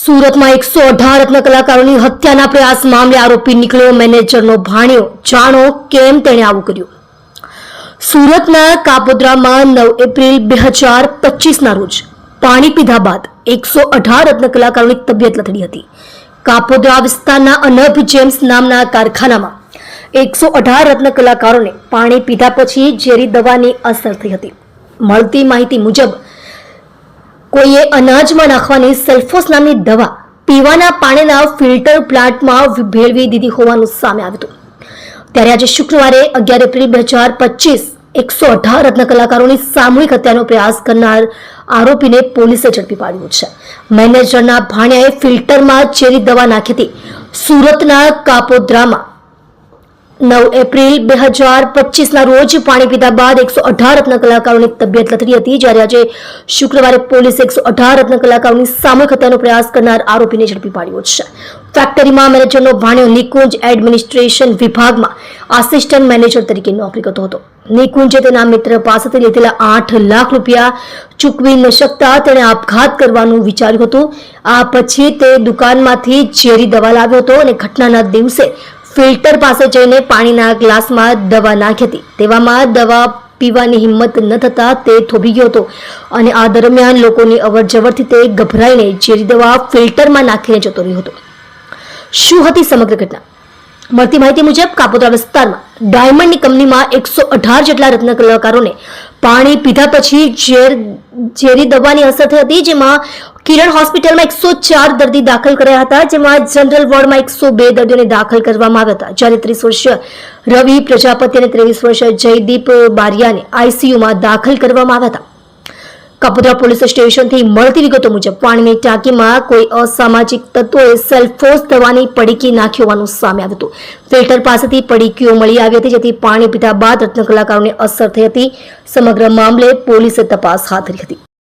સુરતમાં એકસો અઢાર રત્ન કલાકારોની હત્યાના પ્રયાસ મામલે આરોપી નીકળ્યો, મેનેજરનો ભાણ્યો. જાણો કેમ તેણે આવું કર્યું? સુરતના કાપોદ્રામાં નવ એપ્રિલ બે હજાર પચીસના રોજ પાણી પીધા બાદ એકસો અઢાર રત્ન કલાકારોની તબિયત લથડી હતી. કાપોદ્રા વિસ્તારના અનભ જેમ્સ નામના કારખાનામાં એકસો અઢાર રત્ન કલાકારોને પાણી પીધા પછી ઝેરી દવાની અસર થઈ હતી. મળતી માહિતી મુજબ કોઈએ અનાજમાં નાખવાની સેલ્ફોસ નામની દવા પીવાના પાણીના ફિલ્ટર પ્લાન્ટમાં ભેળવી દીધી હોવાનું સામે આવ્યું હતું. ત્યારે આજે શુક્રવારે અગિયાર એપ્રિલ બે હજાર પચીસ એકસો અઢાર રત્ન કલાકારોની સામૂહિક હત્યાનો પ્રયાસ કરનાર આરોપીને પોલીસે ઝડપી પાડ્યો છે. મેનેજરના ભાણિયાએ ફિલ્ટરમાં ઝેરી દવા નાખી હતી. સુરતના કાપોદ્રામાં નવ એપ્રિલ બે હજાર પચીસના રોજ પાણી પીધા બાદ એકસો અઢાર રત્ન કલાકારોની તબિયત લથડી હતી. જ્યારે આજે શુક્રવારે પોલીસે એકસો અઢાર રત્ન કલાકારોની સામૂહિક હત્યાનો પ્રયાસ કરનાર આરોપીને ઝડપી પાડ્યો છે. ફેક્ટરીમાં મેનેજરનો ભાણ્યો નિકુંજ એડમિનિસ્ટ્રેશન વિભાગમાં આસિસ્ટન્ટ મેનેજર તરીકે નોકરી કરતો હતો. નિકુંજે તેના મિત્ર પાસેથી લીધેલા આઠ લાખ રૂપિયા ચૂકવી ન શકતા તેણે આપઘાત કરવાનું વિચાર્યું હતું. આ પછી તે દુકાનમાંથી ઝેરી દવા લાવ્યો હતો અને ઘટનાના દિવસે ફિલ્ટર પાસે જઈને પાણીના ગ્લાસમાં દવા નાખી હતી. તેવામાં દવા પીવાની હિંમત ન થતા તે થોભી ગયો હતો અને આ દરમિયાન લોકોની અવરજવરથી તે ગભરાઈને ઝેરી દવા ફિલ્ટરમાં નાખીને જતો રહ્યો હતો. શું હતી સમગ્ર ઘટના? મળતી માહિતી મુજબ, કાપોદ્રા વિસ્તારમાં ડાયમંડની કંપનીમાં એકસો અઢાર જેટલા રત્ન કલાકારોને પાણી પીધા પછી ઝેર, ઝેરી દવાની અસર થઈ હતી, જેમાં કિરણ હોસ્પિટલમાં એકસો ચાર દર્દી દાખલ કર્યા હતા, જેમાં જનરલ વોર્ડમાં એકસો બે દર્દીઓને દાખલ કરવામાં આવ્યા હતા. જ્યારે ત્રીસ વર્ષીય રવિ, પ્રજાપતિ અને ત્રેવીસ વર્ષીય જયદીપ બારિયાને આઈસીયુમાં દાખલ કરવામાં આવ્યા હતા. કાપોદ્રા પોલીસ સ્ટેશનથી મળતી વિગતો મુજબ, પાણીની ટાંકીમાં કોઈ અસામાજિક તત્વોએ સેલ્ફોસ દવાની પડીકી નાખી હોવાનું સામે આવ્યું હતું. ફિલ્ટર પાસેથી પડીકીઓ મળી આવી હતી, જેથી પાણી પીધા બાદ રત્ન કલાકારોને અસર થઈ હતી. સમગ્ર મામલે પોલીસે તપાસ હાથ ધરી હતી.